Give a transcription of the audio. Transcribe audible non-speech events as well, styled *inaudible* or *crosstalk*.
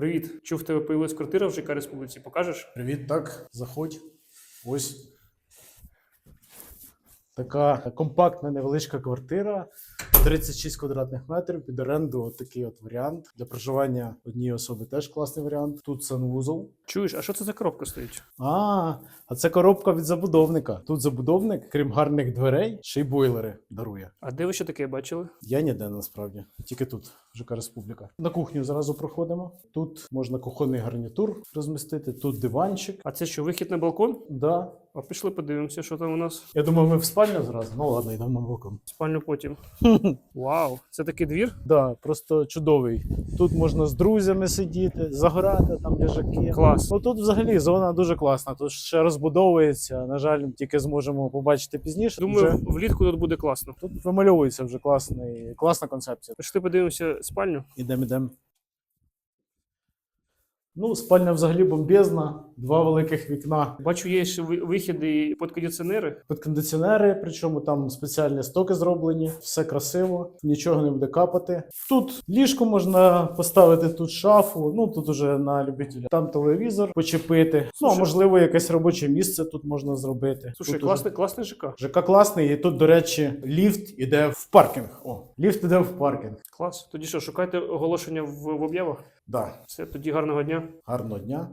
Привіт. Чув, в тебе появилась квартира в ЖК Республіці. Покажеш? Привіт, так, заходь. Ось така компактна невеличка квартира. 36 квадратних метрів під оренду. От такий от варіант. Для проживання однієї особи теж класний варіант. Тут санвузол. Чуєш, а що це за коробка стоїть? А, а це коробка від забудовника. Тут забудовник, крім гарних дверей, ще й бойлери дарує. А де ви ще таке бачили? Я ніде насправді, тільки тут, ЖК Республіка. На кухню зразу проходимо. Тут можна кухонний гарнітур розмістити, тут диванчик. А це що, вихід на балкон? Да. А пішли подивимося, що там у нас. Я думав, ми в спальню зразу. Ну ладно, йдемо балкон. Спальню потім. *laughs* Вау, це такий двір? Да, просто чудовий. Тут можна з друзями сидіти, загорати там лежаки. Клас. Ну тут взагалі зона дуже класна. Тут ще розбудовується. На жаль, тільки зможемо побачити пізніше. Думаю, Вже влітку тут буде класно. тут вимальовується вже класний, класна концепція. Пішли подивимося спальню. Ідемо, ідемо. Ну, спальня взагалі бомбезна, два великих вікна. Бачу, є ще ви- вихіди і підкондиціонери. Під кондиціонери, причому там спеціальні стоки зроблені, все красиво, нічого не буде капати. Тут ліжко можна поставити, тут шафу. Ну тут уже на любителя. Там телевізор почепити. ну, а можливо, якесь робоче місце тут можна зробити. Слушай, тут класний, класний ЖК. ЖК класний, і тут, до речі, ліфт іде в паркінг. О, ліфт іде в паркінг. Клас. Тоді що, шукайте оголошення в, в об'явах? Да. Все, тоді гарного дня. Гарного дня.